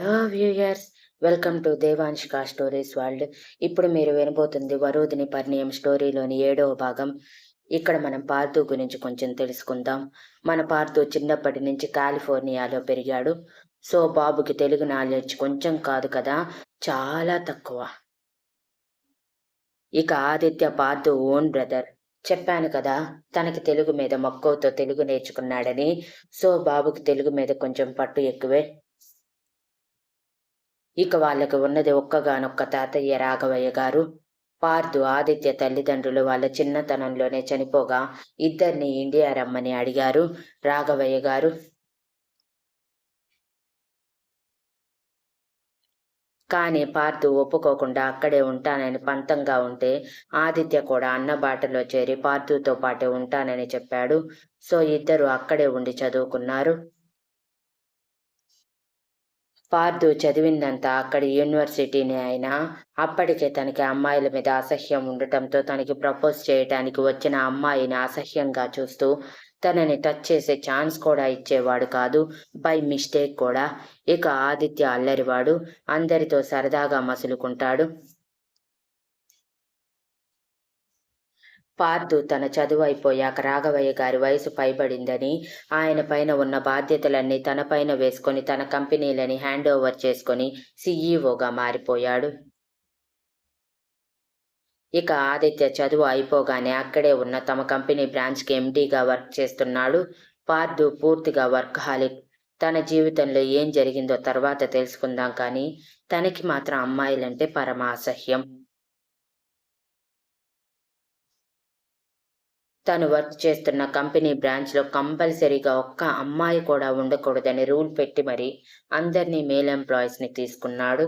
Hello viewers welcome to Devanshika stories world. ఇప్పుడు మీరు వినబోతుంది వరుదిని పరిణయం స్టోరీలోని ఏడవ భాగం. ఇక్కడ మనం పార్థు గురించి కొంచెం తెలుసుకుందాం. మన పార్థు చిన్నప్పటి నుంచి కాలిఫోర్నియాలో పెరిగాడు. సో బాబుకి తెలుగు నాలెడ్జ్ కొంచెం కాదు కదా? చాలా తక్కువ. ఇక ఆదిత్య పార్థు ఓన్ బ్రదర్. చెప్పాను కదా తనకి తెలుగు మీద మక్కువతో తెలుగు నేర్చుకున్నాడని. సో బాబుకి తెలుగు మీద కొంచెం పట్టు ఎక్కువే. ఇక వాళ్ళకి ఉన్నది ఒక్కగానొక్క తాతయ్య రాఘవయ్య గారు. పార్థు ఆదిత్య తల్లిదండ్రులు వాళ్ళ చిన్నతనంలోనే చనిపోగా ఇద్దరిని ఇండియా రమ్మని అడిగారు రాఘవయ్య గారు. కానీ పార్థు ఒప్పుకోకుండా అక్కడే ఉంటానని పంతంగా ఉంటే ఆదిత్య కూడా అన్నబాటలో చేరి పార్థుతో పాటే ఉంటానని చెప్పాడు. సో ఇద్దరు అక్కడే ఉండి చదువుకున్నారు. పార్థు చదివిందంతా అక్కడి యూనివర్సిటీని అయినా అప్పటికే తనకి అమ్మాయిల మీద అసహ్యం ఉండటంతో తనకి ప్రపోజ్ చేయటానికి వచ్చిన అమ్మాయిని అసహ్యంగా చూస్తూ తనని టచ్ చేసే ఛాన్స్ కూడా ఇచ్చేవాడు కాదు బై మిస్టేక్ కూడా. ఇక ఆదిత్య అల్లరివాడు అందరితో సరదాగా మసులుకుంటాడు. పార్థు తన చదువు అయిపోయాక రాఘవయ్య గారి వయసు పైబడిందని ఆయన పైన ఉన్న బాధ్యతలన్నీ తన పైన వేసుకొని తన కంపెనీలని హ్యాండ్ ఓవర్ చేసుకొని సీఈఓగా మారిపోయాడు. ఇక ఆదిత్య చదువు అయిపోగానే అక్కడే ఉన్న తమ కంపెనీ బ్రాంచ్కి ఎండీగా వర్క్ చేస్తున్నాడు. పార్థు పూర్తిగా వర్క్ హాలిక్ తన జీవితంలో ఏం జరిగిందో తర్వాత తెలుసుకుందాం కానీ తనకి మాత్రం అమ్మాయిలంటే పరమ అసహ్యం తను వర్క్ చేస్తున్న కంపెనీ బ్రాంచ్లో కంపల్సరీగా ఒక్క అమ్మాయి కూడా ఉండకూడదని రూల్ పెట్టి మరి అందరినీ మేల్ ఎంప్లాయీస్ని తీసుకున్నాడు.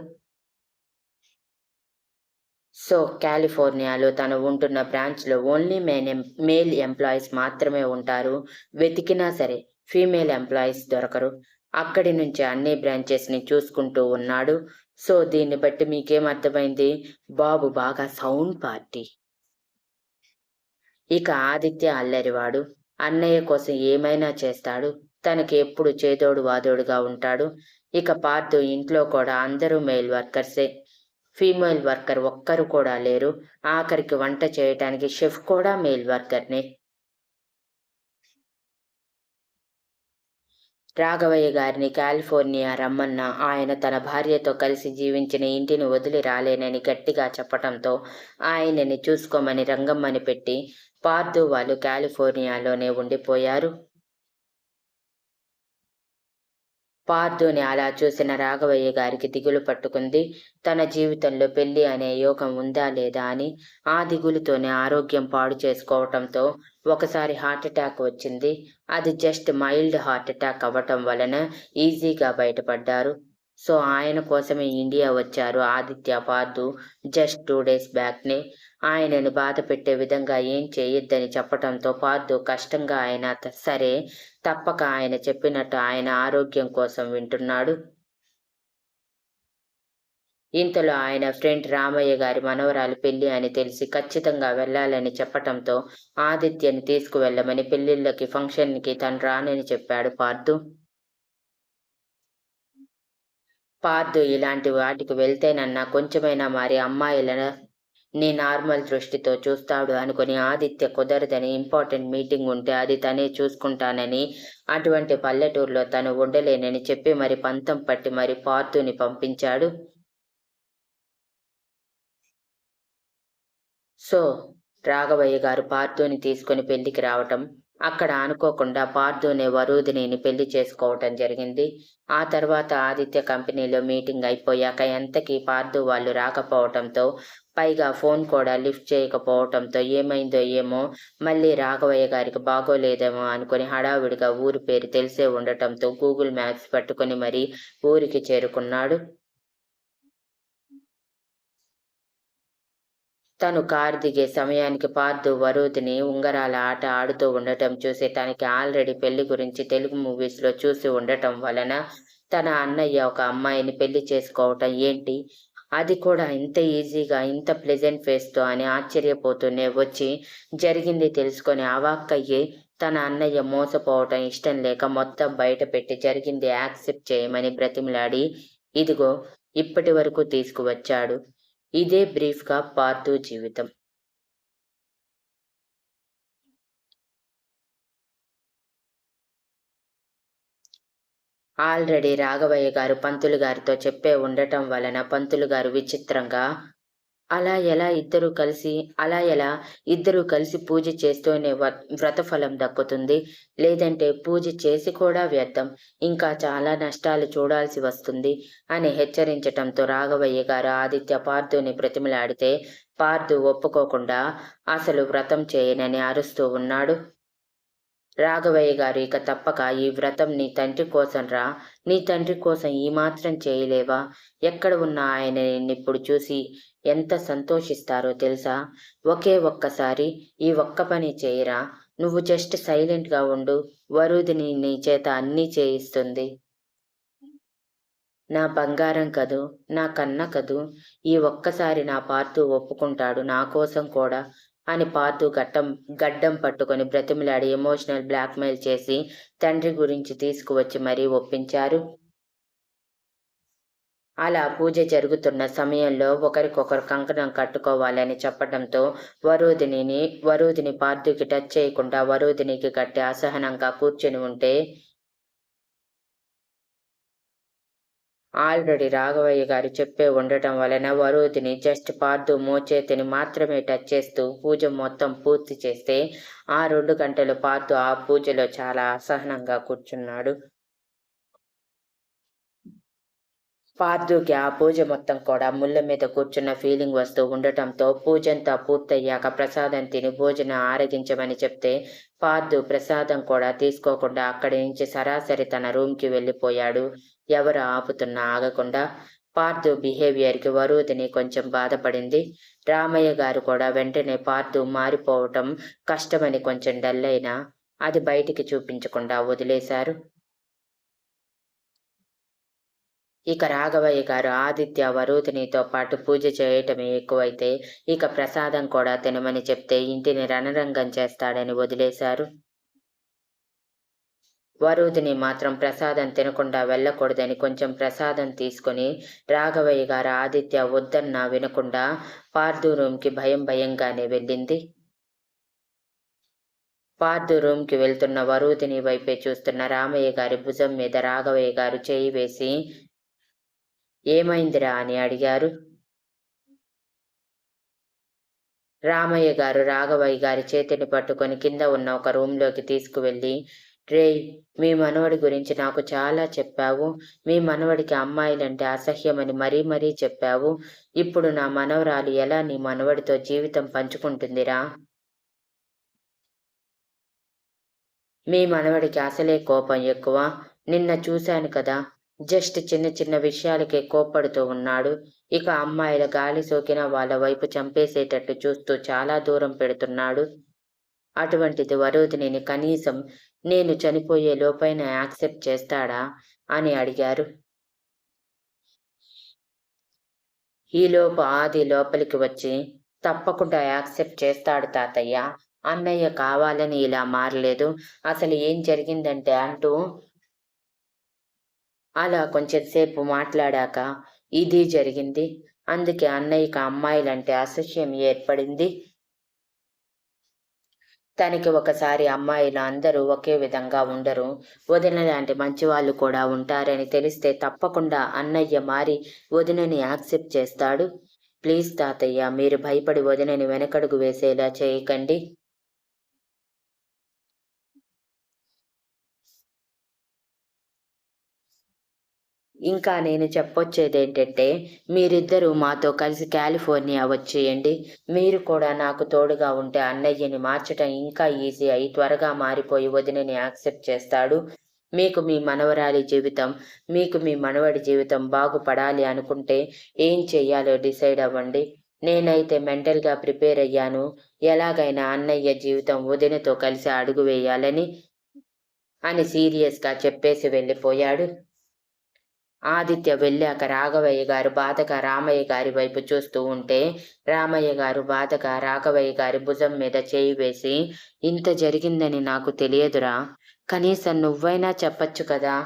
సో కాలిఫోర్నియాలో తను ఉంటున్న బ్రాంచ్లో ఓన్లీ మేన్ మేల్ ఎంప్లాయీస్ మాత్రమే ఉంటారు. వెతికినా సరే ఫీమేల్ ఎంప్లాయీస్ దొరకరు. అక్కడి నుంచి అన్ని బ్రాంచెస్ని చూసుకుంటూ ఉన్నాడు. సో దీన్ని బట్టి మీకేం అర్థమైంది? బాబు బాగా సౌండ్ పార్టీ. ఇక ఆదిత్య అల్లరివాడు. అన్నయ్య కోసం ఏమైనా చేస్తాడు? తనకి ఎప్పుడు చేదోడు వాదోడుగా ఉంటాడు? ఇక పార్థు ఇంట్లో కూడా అందరూ మెయిల్ వర్కర్సే. ఫీమేల్ వర్కర్ ఒక్కరు కూడా లేరు. ఆఖరికి వంట చేయటానికి షెఫ్ కూడా మెయిల్ వర్కర్నే. రాఘవయ్య గారిని కాలిఫోర్నియా రమ్మన్న ఆయన తన భార్యతో కలిసి జీవించిన ఇంటిని వదిలి రాలేనని గట్టిగా చెప్పటంతో ఆయనని చూసుకోమని రంగమ్మని పెట్టి పార్థు వాళ్ళు కాలిఫోర్నియాలోనే ఉండిపోయారు. పార్థుని అలా చూసిన రాఘవయ్య గారికి దిగులు పట్టుకుంది. తన జీవితంలో పెళ్ళి అనే యోగం ఉందా లేదా అని ఆ దిగులుతోనే ఆరోగ్యం పాడు చేసుకోవటంతో ఒకసారి హార్ట్ అటాక్ వచ్చింది. అది జస్ట్ మైల్డ్ హార్ట్ అటాక్ అవ్వటం వలన ఈజీగా బయటపడ్డారు. సో ఆయన కోసమే ఇండియా వచ్చారు Aditya Parthu just two days బ్యాక్నే. ఆయనను బాధ పెట్టే విధంగా ఏం చేయొద్దని చెప్పటంతో పార్థు కష్టంగా ఆయన సరే తప్పక ఆయన చెప్పినట్టు ఆయన ఆరోగ్యం కోసం వింటున్నాడు. ఇంతలో ఆయన ఫ్రెండ్ రామయ్య గారి మనవరాలు పెళ్ళి అని తెలిసి ఖచ్చితంగా వెళ్ళాలని చెప్పటంతో ఆదిత్యని తీసుకువెళ్ళమని పెళ్ళిళ్ళకి ఫంక్షన్కి తను రానని చెప్పాడు పార్థు పార్థు ఇలాంటి వాటికి వెళ్తేనన్నా కొంచెమైనా మరి అమ్మాయిల నీ నార్మల్ దృష్టితో చూస్తాడు అనుకుని ఆదిత్య కుదరదని ఇంపార్టెంట్ మీటింగ్ ఉంటే అది తనే చూసుకుంటానని అటువంటి పల్లెటూరులో తను ఉండలేనని చెప్పి మరి పంతం పట్టి మరి పార్థుని పంపించాడు. సో రాఘవయ్య గారు పార్థుని తీసుకుని పెళ్ళికి రావటం అక్కడ అనుకోకుండా పార్థునే వరూధిని పెళ్ళి చేసుకోవటం జరిగింది. ఆ తర్వాత ఆదిత్య కంపెనీలో మీటింగ్ అయిపోయాక ఎంతకీ పార్థు వాళ్ళు రాకపోవటంతో పైగా ఫోన్ కూడా లిఫ్ట్ చేయకపోవటంతో ఏమైందో ఏమో మళ్ళీ రాఘవయ్య గారికి బాగోలేదేమో అనుకుని హడావిడిగా ఊరి పేరు తెలిసే ఉండటంతో గూగుల్ మ్యాప్స్ పట్టుకుని మరీ ఊరికి చేరుకున్నాడు. తను కారు దిగే సమయానికి పార్థు వరుదిని ఉంగరాల ఆట ఆడుతూ ఉండటం చూసి తనకి ఆల్రెడీ పెళ్ళి గురించి తెలుగు మూవీస్లో చూసి ఉండటం వలన తన అన్నయ్య ఒక అమ్మాయిని పెళ్ళి చేసుకోవటం ఏంటి? అది కూడా ఇంత ఈజీగా ఇంత ప్లెజెంట్ ఫేస్తో అని ఆశ్చర్యపోతూనే వచ్చి జరిగింది తెలుసుకొని అవాక్కయ్యి తన అన్నయ్య మోసపోవటం ఇష్టం లేక మొత్తం బయట పెట్టి జరిగింది యాక్సెప్ట్ చేయమని బ్రతిమలాడి ఇదిగో ఇప్పటి వరకు తీసుకువచ్చాడు. ఇదే బ్రీఫ్గా పార్థు జీవితం. ఆల్రెడీ రాఘవయ్య గారు పంతులు గారితో చెప్పే ఉండటం వలన పంతులు గారు విచిత్రంగా అలా ఎలా ఇద్దరు కలిసి అలా ఎలా ఇద్దరు కలిసి పూజ చేస్తూనే వ్రతఫలం దక్కుతుంది? లేదంటే పూజ చేసి కూడా వ్యర్థం? ఇంకా చాలా నష్టాలు చూడాల్సి వస్తుంది అని హెచ్చరించటంతో రాఘవయ్య గారు ఆదిత్య పార్థుని బ్రతిమలాడితే పార్థు ఒప్పుకోకుండా అసలు వ్రతం చేయనని అరుస్తూ ఉన్నాడు. రాఘవయ్య గారు ఇక తప్పక ఈ వ్రతం నీ తండ్రి కోసం రా. నీ తండ్రి కోసం ఈ మాత్రం చేయలేవా? ఎక్కడ ఉన్న ఆయన నిన్నిప్పుడు చూసి ఎంత సంతోషిస్తారో తెలుసా? ఒకే ఒక్కసారి ఈ ఒక్క పని చేయరా? నువ్వు జస్ట్ సైలెంట్గా ఉండు. వరుదిని నీ చేత అన్నీ చేయిస్తుంది. నా బంగారం కదూ? నా కన్న కదూ? ఈ ఒక్కసారి నా పార్తు ఒప్పుకుంటాడు నా కోసం కూడా. అని పార్థు గట్టం గడ్డం పట్టుకొని బ్రతిమలాడి ఎమోషనల్ బ్లాక్మెయిల్ చేసి తండ్రి గురించి తీసుకువచ్చి మరీ ఒప్పించారు. అలా పూజ జరుగుతున్న సమయంలో ఒకరికొకరు కంకణం కట్టుకోవాలని చెప్పడంతో వరుదిని వరుదిని పార్థుకి టచ్ చేయకుండా వరుదినికి కట్టి అసహనంగా కూర్చొని ఉంటే ఆల్రెడీ రాఘవయ్య గారు చెప్పే ఉండటం వలన వరుదిని జస్ట్ పార్దు మోచేతిని మాత్రమే టచ్ చేస్తూ పూజ మొత్తం పూర్తి చేస్తే ఆ రెండు గంటలు పార్దు ఆ పూజలో చాలా అసహనంగా కూర్చున్నాడు. పార్థుకి ఆ పూజ మొత్తం కూడా ముళ్ళ మీద కూర్చున్న ఫీలింగ్ వస్తూ ఉండటంతో పూజంతా పూర్తయ్యాక ప్రసాదం తిని భోజనం ఆరగించమని చెప్తే పార్థు ప్రసాదం కూడా తీసుకోకుండా అక్కడి నుంచి సరాసరి తన రూమ్కి వెళ్ళిపోయాడు. ఎవరు ఆపుతున్నా ఆగకుండా పార్థు బిహేవియర్కి వరుదిని కొంచెం బాధపడింది. రామయ్య గారు కూడా వెంటనే పార్థు మారిపోవటం కష్టమని కొంచెం డల్ అయినా అది బయటికి చూపించకుండా వదిలేశారు. ఇక రాఘవయ్య గారు ఆదిత్య వరుదినితో పాటు పూజ చేయటమే ఎక్కువైతే ఇక ప్రసాదం కూడా తినమని చెప్తే ఇంటిని రణరంగం చేస్తాడని వదిలేశారు. వరుదిని మాత్రం ప్రసాదం తినకుండా వెళ్ళకూడదని కొంచెం ప్రసాదం తీసుకుని రాఘవయ్య గారు ఆదిత్య వద్దన్నా వినకుండా పార్దు రూమ్కి భయం భయంగానే వెళ్ళింది. పార్దు రూమ్కి వెళ్తున్న వరుదిని వైపే చూస్తున్న రామయ్య గారి భుజం మీద రాఘవయ్య గారు చేయి వేసి ఏమైందిరా? అని అడిగారు. రామయ్య గారు రాఘవయ్య గారి చేతిని పట్టుకొని కింద ఉన్న ఒక రూమ్లోకి తీసుకువెళ్ళి రే మీ మనవడి గురించి నాకు చాలా చెప్పావు. మీ మనవడికి అమ్మాయిలంటే అసహ్యమని మరీ మరీ చెప్పావు. ఇప్పుడు నా మనవరాలు ఎలా నీ మనవడితో జీవితం పంచుకుంటుందిరా? మీ మనవడికి అసలే కోపం ఎక్కువ. నిన్న చూశాను కదా జస్ట్ చిన్న చిన్న విషయాలకే కోప్పడుతూ ఉన్నాడు. ఇక అమ్మాయిల గాలి సోకిన వాళ్ళ వైపు చంపేసేటట్టు చూస్తూ చాలా దూరం పెడుతున్నాడు. అటువంటిది వరోధిని కనీసం నేను చనిపోయే లోపైన యాక్సెప్ట్ చేస్తాడా? అని అడిగారు. ఈలోపు ఆది లోపలికి వచ్చి తప్పకుండా యాక్సెప్ట్ చేస్తాడు తాతయ్య. అన్నయ్య కావాలని ఇలా మారలేదు. అసలు ఏం జరిగిందంటే అంటూ అలా కొంచెం సేపు మాట్లాడాక ఇది జరిగింది. అందుకే అన్నయ్యకి అమ్మాయిలంటే అసహ్యం ఏర్పడింది. తనకి ఒకసారి అమ్మాయిలు అందరూ ఒకే విధంగా ఉండరు. వదిన లాంటి మంచి వాళ్ళు కూడా ఉంటారని తెలిస్తే తప్పకుండా అన్నయ్య మారి వదినని యాక్సెప్ట్ చేస్తాడు. ప్లీజ్ తాతయ్య మీరు భయపడి వదినని వెనకడుగు వేసేలా చేయకండి. ఇంకా నేను చెప్పొచ్చేది ఏంటంటే మీరిద్దరూ మాతో కలిసి కాలిఫోర్నియా వచ్చేయండి. మీరు కూడా నాకు తోడుగా ఉంటే అన్నయ్యని మార్చటం ఇంకా ఈజీ అయి త్వరగా మారిపోయి వదినని యాక్సెప్ట్ చేస్తాడు. మీకు మీ మనవరాలి జీవితం మీకు మీ మనవడి జీవితం బాగుపడాలి అనుకుంటే ఏం చెయ్యాలో డిసైడ్ అవ్వండి. నేనైతే మెంటల్గా ప్రిపేర్ అయ్యాను. ఎలాగైనా అన్నయ్య జీవితం వదినతో కలిసి అడుగు వేయాలని అని సీరియస్గా చెప్పేసి వెళ్ళిపోయాడు. ఆదిత్య వెళ్ళాక రాఘవయ్య గారు బాధగా రామయ్య గారి వైపు చూస్తూ ఉంటే రామయ్య గారు బాధగా రాఘవయ్య గారి భుజం మీద చేయి వేసి ఇంత జరిగిందని నాకు తెలియదురా. కనీసం నువ్వైనా చెప్పచ్చు కదా?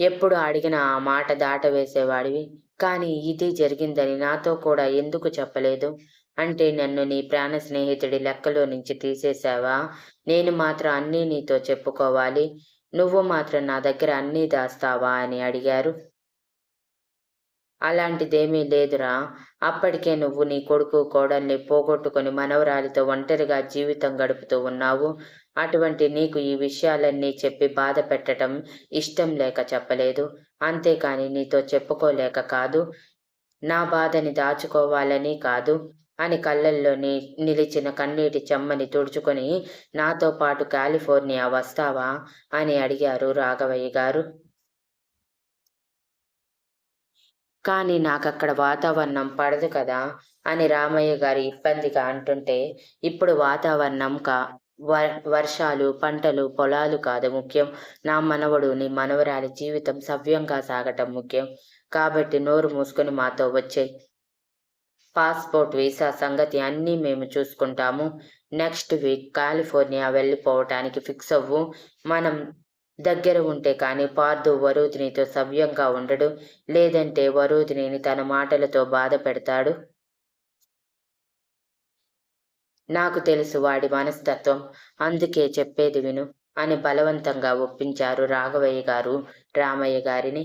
ఎప్పుడు అడిగినా ఆ మాట దాటవేసేవాడివి. కానీ ఇది జరిగిందని నాతో కూడా ఎందుకు చెప్పలేదు? అంటే నన్ను నీ ప్రాణ స్నేహితుడి లెక్కలో నుంచి తీసేశావా? నేను మాత్రం అన్నీ నీతో చెప్పుకోవాలి. నువ్వు మాత్రం నా దగ్గర అన్నీ దాస్తావా? అని అడిగారు. అలాంటిదేమీ లేదురా. అప్పటికే నువ్వు నీ కొడుకు కోడల్ని పోగొట్టుకుని మనవరాలితో ఒంటరిగా జీవితం గడుపుతూ ఉన్నావు. అటువంటి నీకు ఈ విషయాలన్నీ చెప్పి బాధ పెట్టడం ఇష్టం లేక చెప్పలేదు. అంతేకాని నీతో చెప్పుకోలేక కాదు. నా బాధని దాచుకోవాలని కాదు. అని కళ్ళల్లోని నిలిచిన కన్నీటి చెమ్మని తుడుచుకొని నాతో పాటు కాలిఫోర్నియా వస్తావా? అని అడిగారు రాఘవయ్య గారు. కానీ నాకక్కడ వాతావరణం పడదు కదా అని రామయ్య గారు ఇబ్బందిగా అంటుంటే ఇప్పుడు వాతావరణం కా వర్షాలు పంటలు పొలాలు కాదు ముఖ్యం. నా మనవడు నీ మనవరాలి జీవితం సవ్యంగా సాగటం ముఖ్యం. కాబట్టి నోరు మూసుకొని మాతో వచ్చే పాస్పోర్ట్ వీసా సంగతి అన్నీ మేము చూసుకుంటాము. నెక్స్ట్ వీక్ కాలిఫోర్నియా వెళ్ళిపోవటానికి ఫిక్స్ అవ్వు. మనం దగ్గర ఉంటే కానీ పార్దు వరూధినితో సవ్యంగా ఉండడు. లేదంటే వరూధినిని తన మాటలతో బాధ పెడతాడు. నాకు తెలుసు వాడి మనస్తత్వం. అందుకే చెప్పేది విను అని బలవంతంగా ఒప్పించారు రాఘవయ్య గారు రామయ్య గారిని.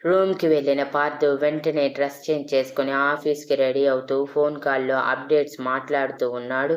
రూమ్కి వెళ్ళిన పార్థు వెంటనే డ్రెస్ చేంజ్ చేసుకుని ఆఫీస్కి రెడీ అవుతూ ఫోన్ కాల్లో అప్డేట్స్ మాట్లాడుతూ ఉన్నాడు.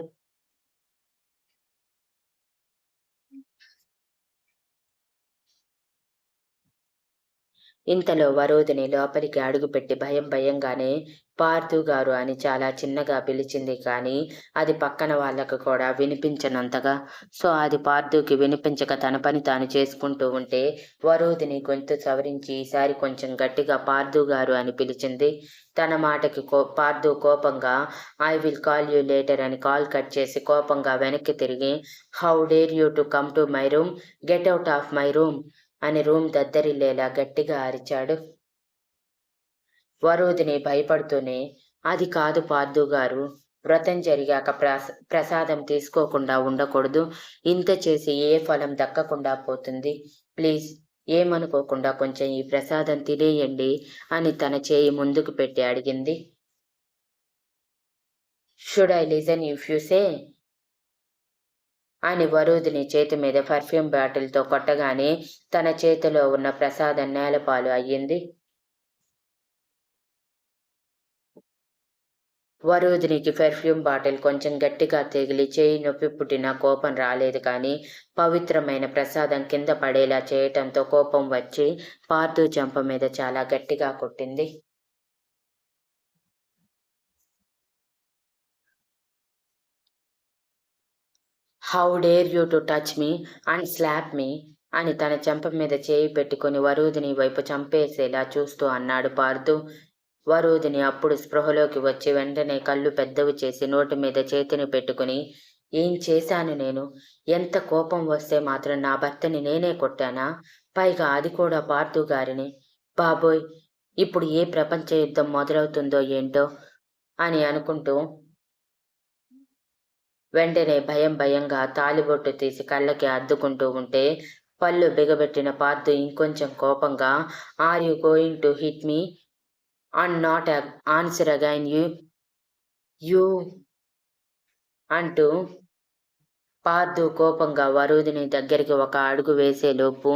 ఇంతలో వరోధిని లోపలికి అడుగుపెట్టి భయం భయంగానే పార్థు గారు అని చాలా చిన్నగా పిలిచింది కానీ అది పక్కన వాళ్ళకు కూడా వినిపించనంతగా. సో అది పార్థుకి వినిపించక తన పని తాను చేసుకుంటూ ఉంటే వరోధిని గొంతు సవరించి ఈసారి కొంచెం గట్టిగా పార్థు గారు అని పిలిచింది. తన మాటకి కో పార్థు కోపంగా I will call you later అని కాల్ కట్ చేసి కోపంగా వెనక్కి తిరిగి how dare you to come to my room? Get out of my room! అని రూమ్ దద్దరిల్లేలా గట్టిగా అరిచాడు. వరోధిని భయపడుతూనే అది కాదు పార్దు గారు వ్రతం జరిగాక ప్రసా ప్రసాదం తీసుకోకుండా ఉండకూడదు. ఇంత చేసి ఏ ఫలం దక్కకుండా పోతుంది? ప్లీజ్ ఏమనుకోకుండా కొంచెం ఈ ప్రసాదం తినేయండి అని తన చేయి ముందుకు పెట్టి అడిగింది. Should I listen if you say? అని వరూధిని చేతి మీద పర్ఫ్యూమ్ బాటిల్తో కొట్టగానే తన చేతిలో ఉన్న ప్రసాదం నేలపాలు అయ్యింది. వరూధినికి పెర్ఫ్యూమ్ బాటిల్ కొంచెం గట్టిగా తెగిలి చేయి నొప్పి పుట్టిన కోపం రాలేదు కానీ పవిత్రమైన ప్రసాదం కింద పడేలా చేయటంతో కోపం వచ్చి పార్థు చెంప మీద చాలా గట్టిగా కొట్టింది. How dare you to touch me and slap me అని తన చెంప మీద చేయి పెట్టుకుని వరూధిని వైపు చంపేసేలా చూస్తూ అన్నాడు పార్థు వరూధిని అప్పుడు స్పృహలోకి వచ్చి వెంటనే కళ్ళు పెద్దవి చేసి నోటి మీద చేతిని పెట్టుకుని ఏం చేశాను నేను? ఎంత కోపం వస్తే మాత్రం నా భర్తని నేనే కొట్టానా? పైగా అది కూడా పార్థు గారిని. బాబోయ్ ఇప్పుడు ఏ ప్రపంచ యుద్ధం మొదలవుతుందో ఏంటో? అని అనుకుంటూ వెంటనే భయం భయంగా తాలిబొట్టు తీసి కళ్ళకి అద్దుకుంటూ ఉంటే పళ్ళు బిగబెట్టిన పార్థు ఇంకొంచెం కోపంగా are you going to hit me and not answer again you you అంటూ పార్థు కోపంగా వరుదిని దగ్గరికి ఒక అడుగు వేసేలోపు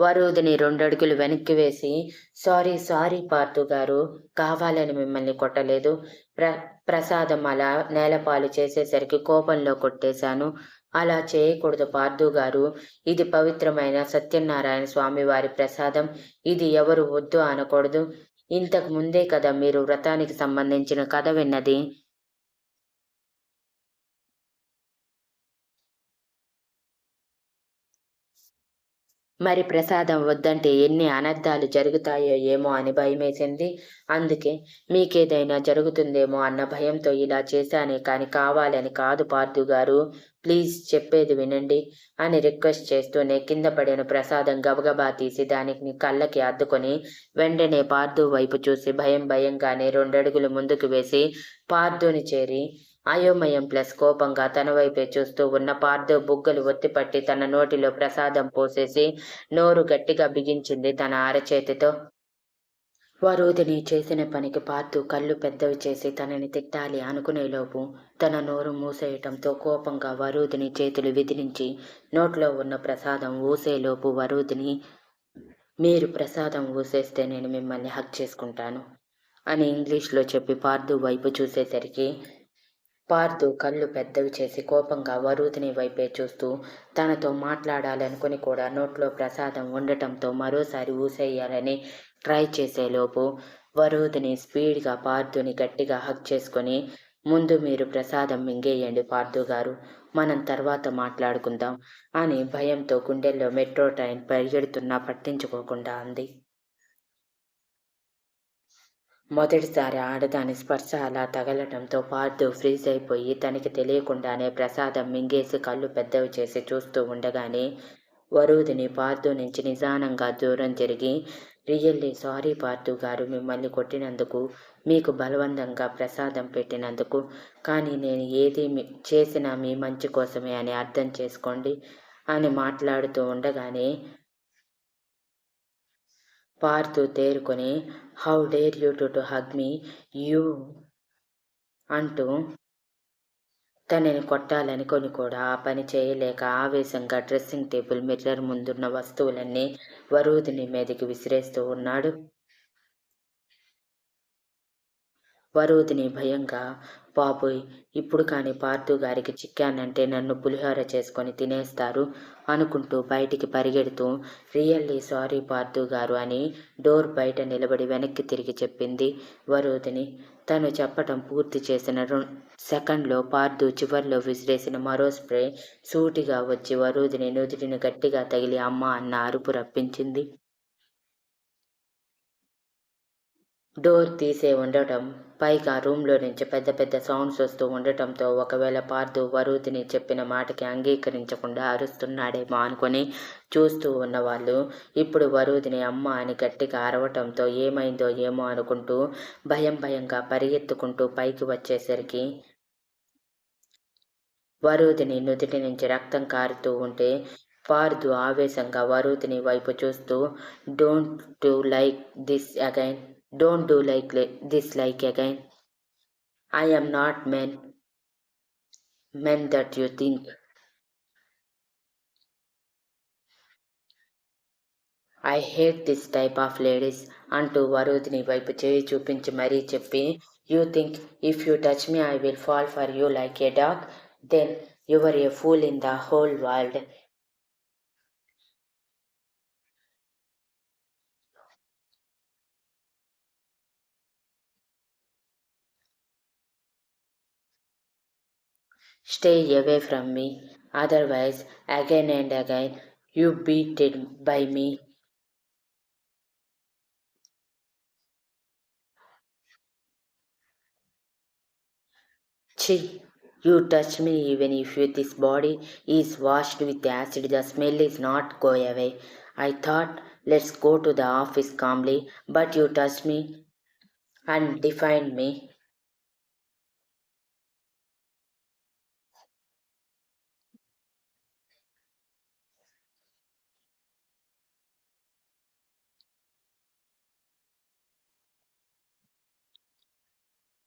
వరుదిని రెండడుగులు వెనక్కి వేసి సారీ సారీ పార్థు గారు కావాలని మిమ్మల్ని కొట్టలేదు. ప్ర ప్రసాదం అలా నేలపాలు చేసేసరికి కోపంలో కొట్టేశాను. అలా చేయకూడదు పార్థు గారు. ఇది పవిత్రమైన సత్యనారాయణ స్వామి వారి ప్రసాదం. ఇది ఎవరు వద్దు అనకూడదు. ఇంతకు ముందే కదా మీరు వ్రతానికి సంబంధించిన కథ విన్నది. మరి ప్రసాదం వద్దంటే ఎన్ని అనర్థాలు జరుగుతాయో ఏమో అని భయమేసింది. అందుకే మీకేదైనా జరుగుతుందేమో అన్న భయంతో ఇలా చేశానే కానీ కావాలని కాదు పార్థు గారు. ప్లీజ్ చెప్పేది వినండి అని రిక్వెస్ట్ చేస్తూనే కింద పడిన ప్రసాదం గబగబా తీసి దానికి కళ్ళకి అద్దుకొని వెంటనే పార్థు వైపు చూసి భయం భయంగానే రెండడుగులు ముందుకు వేసి పార్థుని చేరి అయోమయం ప్లస్ కోపంగా తన వైపే చూస్తూ ఉన్న పార్థు బుగ్గలు ఒత్తిపట్టి తన నోటిలో ప్రసాదం పోసేసి నోరు గట్టిగా బిగించింది తన అరచేతితో. వరూదిని చేసిన పనికి పార్థు కళ్ళు పెద్దవి చేసి తనని తిట్టాలి అనుకునేలోపు తన నోరు మూసేయటంతో కోపంగా వరుదిని చేతులు విదిలించి నోట్లో ఉన్న ప్రసాదం ఊసేలోపు వరూదిని మీరు ప్రసాదం ఊసేస్తే నేను మిమ్మల్ని హక్ చేసుకుంటాను అని ఇంగ్లీష్లో చెప్పి పార్థు వైపు చూసేసరికి పార్థు కళ్ళు పెద్దవి చేసి కోపంగా వరూధిని వైపే చూస్తూ తనతో మాట్లాడాలనుకుని కూడా నోట్లో ప్రసాదం ఉండటంతో మరోసారి ఊసేయాలని ట్రై చేసేలోపు వరూధిని స్పీడ్గా పార్థుని గట్టిగా హక్ చేసుకొని ముందు మీరు ప్రసాదం మింగేయండి పార్థు గారు మనం తర్వాత మాట్లాడుకుందాం అని భయంతో గుండెల్లో మెట్రో ట్రైన్ పరిగెడుతున్నా పట్టించుకోకుండా అంది. మొదటిసారి ఆడదాని స్పర్శ అలా తగలటంతో పార్థు ఫ్రీజ్ అయిపోయి తనకి తెలియకుండానే ప్రసాదం మింగేసి కళ్ళు పెద్దవి చేసి చూస్తూ ఉండగానే వరుదిని పార్థు నుంచి నిదానంగా దూరం జరిగి రియల్లీ సారీ పార్థు గారు మిమ్మల్ని కొట్టినందుకు మీకు బలవంతంగా ప్రసాదం పెట్టినందుకు కానీ నేను ఏది చేసినా మీ మంచి కోసమే అని అర్థం చేసుకోండి అని మాట్లాడుతూ ఉండగానే పార్తూ తేరుకొని how dare you to to hug me you అంటూ తనని కొట్టాలని కొని కూడా ఆ పని చేయలేక ఆవేశంగా డ్రెస్సింగ్ టేబుల్ మిర్రర్ ముందున్న వస్తువులన్నీ వరూధిని మీదకి విసిరేస్తూ ఉన్నాడు. వరూధిని భయంగా బాబోయ్ ఇప్పుడు కానీ పార్థు గారికి చిక్కానంటే నన్ను పులిహోర చేసుకొని తినేస్తారు అనుకుంటూ బయటికి పరిగెడుతూ రియల్లీ సారీ పార్థు గారు అని డోర్ బయట నిలబడి వెనక్కి తిరిగి చెప్పింది వరూధిని తను చెప్పటం పూర్తి చేసిన సెకండ్లో పార్థు చివర్లో విసిరేసిన మరో స్ప్రే సూటిగా వచ్చి వరూధిని నుదుటిని గట్టిగా తగిలి అమ్మ అన్న అరుపు రప్పించింది. డోర్ తీసే ఉండటం పైగా రూమ్లో నుంచి పెద్ద పెద్ద సౌండ్స్ వస్తూ ఉండటంతో ఒకవేళ పార్థు వరుతిని చెప్పిన మాటకి అంగీకరించకుండా అరుస్తున్నాడేమో అనుకుని చూస్తూ ఉన్నవాళ్ళు ఇప్పుడు వరుదిని అమ్మ అని గట్టిగా అరవటంతో ఏమైందో ఏమో అనుకుంటూ భయం భయంగా పరిగెత్తుకుంటూ పైకి వచ్చేసరికి వరుదిని నుదుటి నుంచి రక్తం కారుతూ ఉంటే పార్దు ఆవేశంగా వరుదిని వైపు చూస్తూ don't to like this again. Don't do like this like again. I am not men, men that you think. I hate this type of ladies అంటూ వరుదిని వైపు చేయి చూపించి మరీ చెప్పి you think if you touch me I will fall for you like a dog then your a fool in the whole world Stay away from me, otherwise, again and again, you beat it by me. Chi, you touch me even if this body is washed with acid, the smell is not go away. I thought, let's go to the office calmly, but you touched me and defined me.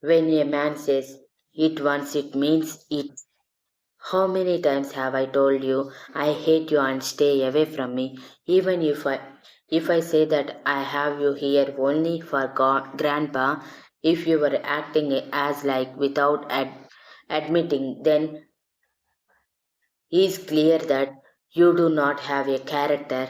When a man says it once, it means it. How many times have I told you I hate you and stay away from me? Even if I if I say that I have you here only for God, grandpa, if you were acting as like without ad, admitting, then is clear that you do not have a character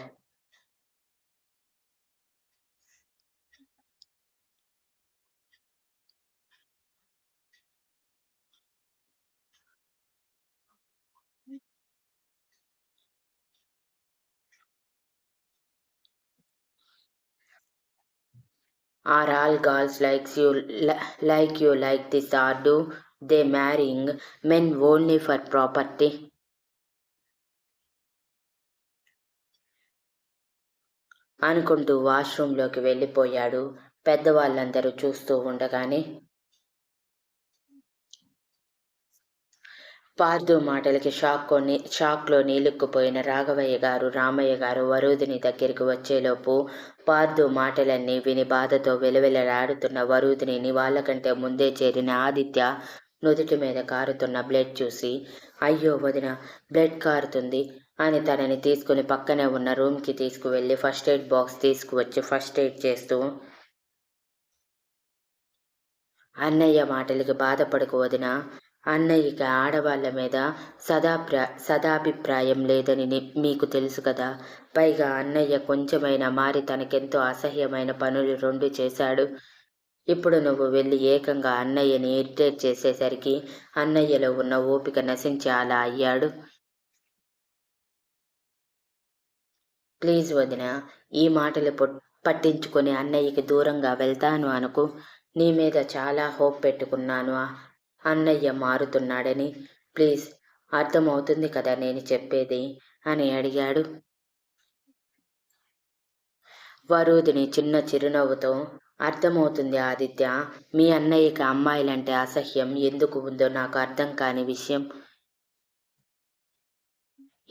are all girls likes you like you like this are do they marrying men only for property. అనుకుంటూ వాష్రూంలోకి వెళ్ళిపోయాడు. పెద్దవాళ్ళందరూ చూస్తూ ఉండగానే పార్థు మాటలకి shock షాక్లో నీలుక్కుపోయిన రాఘవయ్య గారు రామయ్య గారు వరుదిని దగ్గరికి వచ్చేలోపు పార్థు మాటలన్నీ విని బాధతో వెలవెలలాడుతున్న వరుదిని వాళ్ళకంటే ముందే చేరిన ఆదిత్య నుదుటి మీద కారుతున్న బ్లడ్ చూసి అయ్యో వదిన బ్లడ్ కారుతుంది అని తనని తీసుకుని పక్కనే ఉన్న రూమ్కి తీసుకువెళ్ళి ఫస్ట్ ఎయిడ్ బాక్స్ తీసుకువచ్చి ఫస్ట్ ఎయిడ్ చేస్తూ అన్నయ్య మాటలకి బాధపడకు వదిన అన్నయ్యకి ఆడవాళ్ళ మీద సదాప్ర సదాభిప్రాయం లేదని మీకు తెలుసు కదా. పైగా అన్నయ్య కొంచెమైనా మారి తనకెంతో అసహ్యమైన పనులు రెండు చేశాడు. ఇప్పుడు నువ్వు వెళ్ళి ఏకంగా అన్నయ్యని ఇరిటేట్ చేసేసరికి అన్నయ్యలో ఉన్న ఓపిక నశించి అలా అయ్యాడు. ప్లీజ్ వదిన ఈ మాటలు పట్టించుకొని అన్నయ్యకి దూరంగా వెళ్తాను అనుకు. నీ మీద చాలా హోప్ పెట్టుకున్నాను. అన్నయ్య మారుతున్నాడని. ప్లీజ్ అర్థమవుతుంది కదా నేను చెప్పేది? అని అడిగాడు. వరుదిని చిన్న చిరునవ్వుతో అర్థమవుతుంది ఆదిత్య మీ అన్నయ్యకి అమ్మాయిలంటే అసహ్యం ఎందుకు ఉందో నాకు అర్థం కాని విషయం.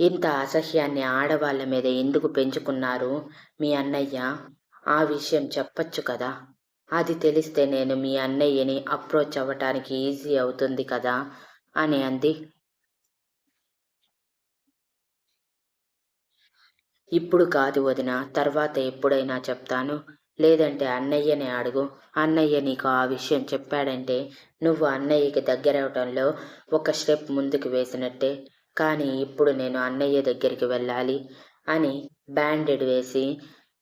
ఇంత అసహ్యాన్ని ఆడవాళ్ళ మీద ఎందుకు పెంచుకున్నారు మీ అన్నయ్య? ఆ విషయం చెప్పచ్చు కదా? అది తెలిస్తే నేను మీ అన్నయ్యని అప్రోచ్ అవ్వటానికి ఈజీ అవుతుంది కదా? అని అంది. ఇప్పుడు కాదు వదిన తర్వాత ఎప్పుడైనా చెప్తాను. లేదంటే అన్నయ్యని అడుగు. అన్నయ్య నీకు ఆ విషయం చెప్పాడంటే నువ్వు అన్నయ్యకి దగ్గరవటంలో ఒక స్టెప్ ముందుకు వేసినట్టే. కానీ ఇప్పుడు నేను అన్నయ్య దగ్గరికి వెళ్ళాలి అని బ్యాండెడ్ వేసి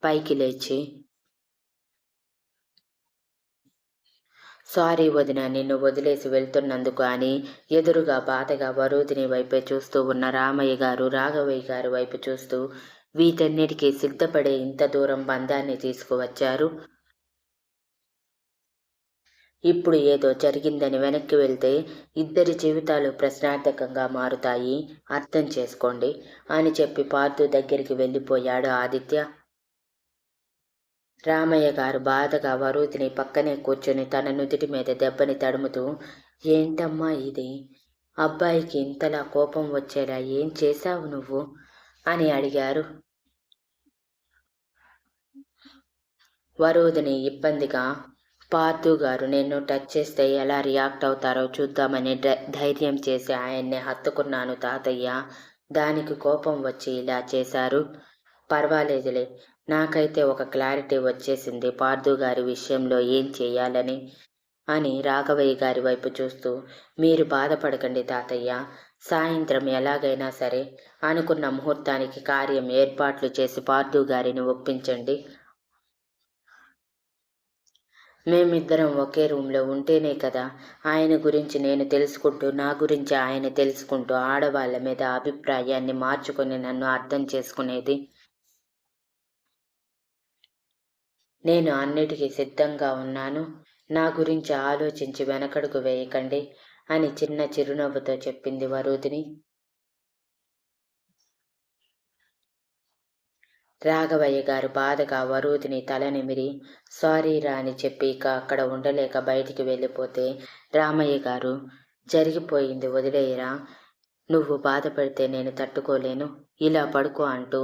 పైకి లేచి సారీ వదిన నిన్ను వదిలేసి వెళ్తున్నందుకు అని ఎదురుగా బాధగా వరుదిని వైపే చూస్తూ ఉన్న రామయ్య గారు రాఘవయ్య గారు వైపు చూస్తూ వీటన్నిటికీ సిద్ధపడే ఇంత దూరం బంధాన్ని తీసుకువచ్చారు. ఇప్పుడు ఏదో జరిగిందని వెనక్కి వెళ్తే ఇద్దరి జీవితాలు ప్రశ్నార్థకంగా మారుతాయి. అర్థం చేసుకోండి అని చెప్పి పార్థు దగ్గరికి వెళ్ళిపోయాడు ఆదిత్య. రామయ్య గారు బాధగా వరుతిని పక్కనే కూర్చొని తన నుదుటి మీద దెబ్బని తడుముతూ ఏంటమ్మా ఇది? అబ్బాయికి ఇంతలా కోపం వచ్చేలా ఏం చేశావు నువ్వు? అని అడిగారు. వరుదిని ఇబ్బందిగా పార్థు గారు నేను టచ్ చేస్తే ఎలా రియాక్ట్ అవుతారో చూద్దామని ధైర్యం చేసి ఆయన్ని హత్తుకున్నాను తాతయ్య. దానికి కోపం వచ్చి ఇలా చేశారు. పర్వాలేదులే. నాకైతే ఒక క్లారిటీ వచ్చేసింది. పార్థు గారి విషయంలో ఏం చేయాలని? అని రాఘవయ్య గారి వైపు చూస్తూ మీరు బాధపడకండి తాతయ్య. సాయంత్రం ఎలాగైనా సరే అనుకున్న ముహూర్తానికి కార్యం ఏర్పాట్లు చేసి పార్థు గారిని ఒప్పించండి. మేమిద్దరం ఒకే రూమ్లో ఉంటేనే కదా ఆయన గురించి నేను తెలుసుకుంటూ నా గురించి ఆయన తెలుసుకుంటూ ఆడవాళ్ళ మీద అభిప్రాయాన్ని మార్చుకొని నన్ను అర్థం చేసుకునేది. నేను అన్నిటికీ సిద్ధంగా ఉన్నాను. నా గురించి ఆలోచించి వెనకడుగు వేయకండి అని చిన్న చిరునవ్వుతో చెప్పింది వరూదిని. రాఘవయ్య గారు బాధగా వరూదిని తలనిమిరి సారీ రా అని చెప్పి ఇక అక్కడ ఉండలేక బయటికి వెళ్ళిపోతే రామయ్య గారు జరిగిపోయింది వదిలేయరా. నువ్వు బాధపడితే నేను తట్టుకోలేను. ఇలా పడుకో అంటూ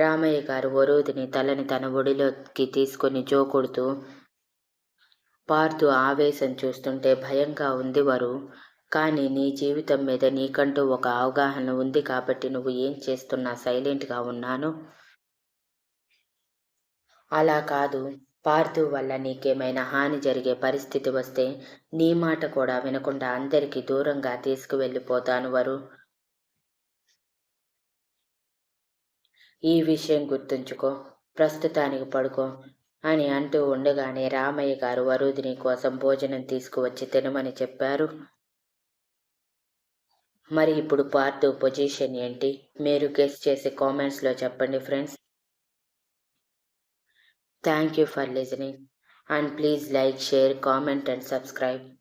రామయ్య గారు వరోధిని తలని తన ఒడిలోకి తీసుకొని జోకొడుతూ పార్థు ఆవేశం చూస్తుంటే భయంగా ఉంది వరు. కానీ నీ జీవితం మీద నీకంటూ ఒక అవగాహన ఉంది కాబట్టి నువ్వు ఏం చేస్తున్నా సైలెంట్గా ఉన్నాను. అలా కాదు. పార్థు వల్ల నీకేమైనా హాని జరిగే పరిస్థితి వస్తే నీ మాట కూడా వినకుండా అందరికీ దూరంగా తీసుకువెళ్ళిపోతాను వరు. ఈ విషయం గుర్తుంచుకో ప్రస్తుతానికి పడుకో అని అంటూ ఉండగానే రామయ్య గారు వరుదిని కోసం భోజనం తీసుకువచ్చి తినమని చెప్పారు. మరి ఇప్పుడు పార్ట్ పొజిషన్ ఏంటి? మీరు గెస్ చేసి కామెంట్స్లో చెప్పండి friends thank you for listening and please like, share, comment and subscribe.